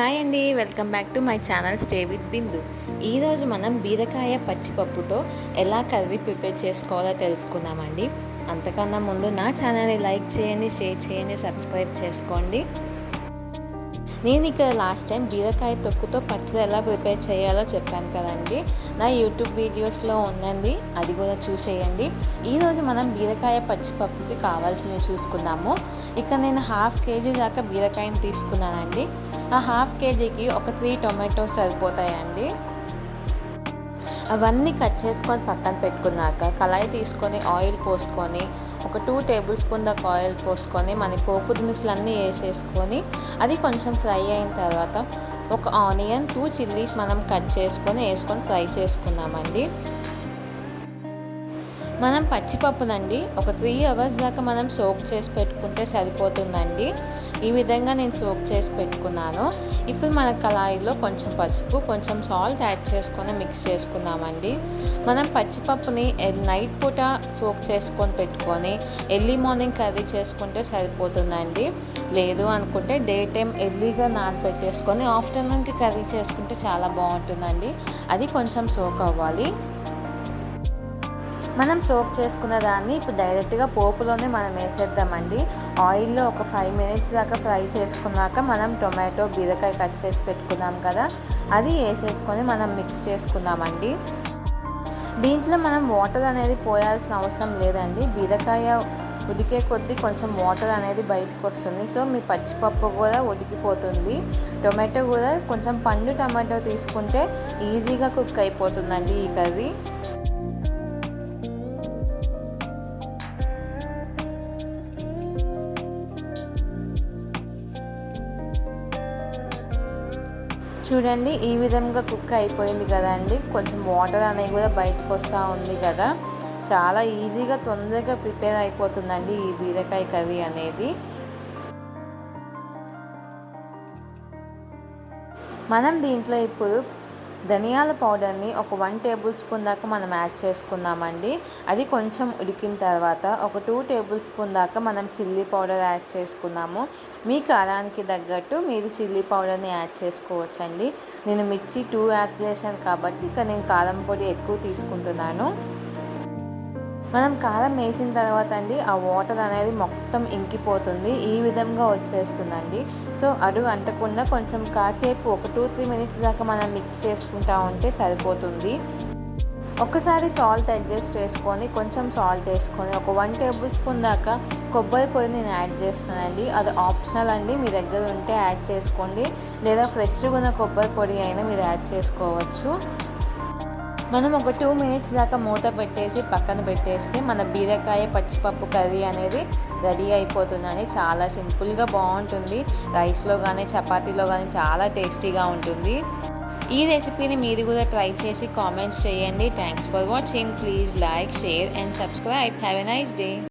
Hi అండి welcome back to my channel stay with Bindu. ఈరోజు మనం బీరకాయ పచ్చిపప్పుతో ఎలా కర్రీ ప్రిపేర్ చేసుకోవాలో తెలుసుకుందామండి. అంతకన్నా ముందు నా ఛానల్ని లైక్ చేయండి షేర్ చేయండి సబ్స్క్రైబ్ చేసుకోండి. నేను ఇక్కడ లాస్ట్ టైం బీరకాయ తొక్కుతో పచ్చడి ఎలా ప్రిపేర్ చేయాలో చెప్పాను కదండి. నా యూట్యూబ్ వీడియోస్లో ఉందండి. అది కూడా చూసేయండి. ఈరోజు మనం బీరకాయ పచ్చిపప్పుకి కావాల్సినవి చూసుకుందాము. ఇక్కడ నేను హాఫ్ కేజీ దాకా బీరకాయని తీసుకున్నానండి. ఆ హాఫ్ కేజీకి ఒక త్రీ టొమాటోస్ సరిపోతాయండి. అవన్నీ కట్ చేసుకొని పక్కన పెట్టుకున్నాక కళాయి తీసుకొని ఆయిల్ పోసుకొని ఒక టూ టేబుల్ స్పూన్ దాకా ఆయిల్ పోసుకొని మన పోపు దినుసులు అన్నీ వేసేసుకొని అది కొంచెం ఫ్రై అయిన తర్వాత ఒక ఆనియన్ టూ చిల్లీస్ మనం కట్ చేసుకొని వేసుకొని ఫ్రై చేసుకున్నామండి. మనం పచ్చిపప్పునండి ఒక త్రీ అవర్స్ దాకా మనం సోక్ చేసి పెట్టుకుంటే సరిపోతుందండి. ఈ విధంగా నేను సోక్ చేసి పెట్టుకున్నాను. ఇప్పుడు మన కళాయిలో కొంచెం పసుపు కొంచెం సాల్ట్ యాడ్ చేసుకొని మిక్స్ చేసుకున్నామండి మనం పచ్చిపప్పుని నైట్ పూట సోక్ చేసుకొని పెట్టుకొని ఎర్లీ మార్నింగ్ కర్రీ చేసుకుంటే సరిపోతుందండి. లేదు అనుకుంటే డే టైం ఎర్లీగా నానబెట్టేసుకొని ఆఫ్టర్నూన్కి కర్రీ చేసుకుంటే చాలా బాగుంటుందండి. అది కొంచెం సోక్ అవ్వాలి. మనం సోప్ చేసుకున్న దాన్ని ఇప్పుడు డైరెక్ట్గా పోపులోనే మనం వేసేద్దామండి. ఆయిల్లో ఒక ఫైవ్ మినిట్స్ దాకా ఫ్రై చేసుకున్నాక మనం టొమాటో బీరకాయ కట్ చేసి పెట్టుకున్నాం కదా అది వేసేసుకొని మనం మిక్స్ చేసుకుందామండి. దీంట్లో మనం వాటర్ అనేది పోయాల్సిన అవసరం లేదండి. బీరకాయ ఉడికే కొద్దీ కొంచెం వాటర్ అనేది బయటకు వస్తుంది. సో మీ పచ్చిపప్పు కూడా ఉడికిపోతుంది. టొమాటో కూడా కొంచెం పండు టమాటో తీసుకుంటే ఈజీగా కుక్ అయిపోతుందండి ఈ కర్రీ. చూడండి ఈ విధంగా కుక్ అయిపోయింది కదండి. కొంచెం వాటర్ అనేది కూడా బయటకు వస్తూ ఉంది కదా. చాలా ఈజీగా తొందరగా ప్రిపేర్ అయిపోతుందండి ఈ బీరకాయ కర్రీ అనేది. మనం దీంట్లో ఇప్పుడు ధనియాల పౌడర్ని ఒక వన్ టేబుల్ స్పూన్ దాకా మనం యాడ్ చేసుకుందామండి. అది కొంచెం ఉడికిన తర్వాత ఒక టూ టేబుల్ స్పూన్ దాకా మనం చిల్లీ పౌడర్ యాడ్ చేసుకున్నాము. మీ కారానికి తగ్గట్టు మీరు చిల్లీ పౌడర్ని యాడ్ చేసుకోవచ్చండి. నేను మిర్చి టూ యాడ్ చేశాను కాబట్టి ఇక నేను కారం పొడి ఎక్కువ తీసుకుంటున్నాను. మనం కారం వేసిన తర్వాత అండి ఆ వాటర్ అనేది మొత్తం ఇంకిపోతుంది. ఈ విధంగా వచ్చేస్తుందండి. సో అడుగు అంటకుండా కొంచెం కాసేపు ఒక టూ త్రీ మినిట్స్ దాకా మనం మిక్స్ చేసుకుంటా ఉంటే సరిపోతుంది. ఒక్కసారి సాల్ట్ అడ్జస్ట్ చేసుకొని కొంచెం సాల్ట్ వేసుకొని ఒక వన్ టేబుల్ స్పూన్ దాకా కొబ్బరి పొడి నేను యాడ్ చేస్తానండి అది ఆప్షనల్ అండి. మీ దగ్గర ఉంటే యాడ్ చేసుకోండి. లేదా ఫ్రెష్గా ఉన్న కొబ్బరి పొడి అయినా మీరు యాడ్ చేసుకోవచ్చు. మనం ఒక టూ మినిట్స్ దాకా మూత పెట్టేసి పక్కన పెట్టేస్తే మన బీరకాయ పచ్చిపప్పు కర్రీ అనేది రెడీ అయిపోతుందని చాలా సింపుల్గా బాగుంటుంది. రైస్లో కానీ చపాతీలో కానీ చాలా టేస్టీగా ఉంటుంది. ఈ రెసిపీని మీరు కూడా ట్రై చేసి కామెంట్స్ చేయండి. Thanks for watching please like share and subscribe have a nice day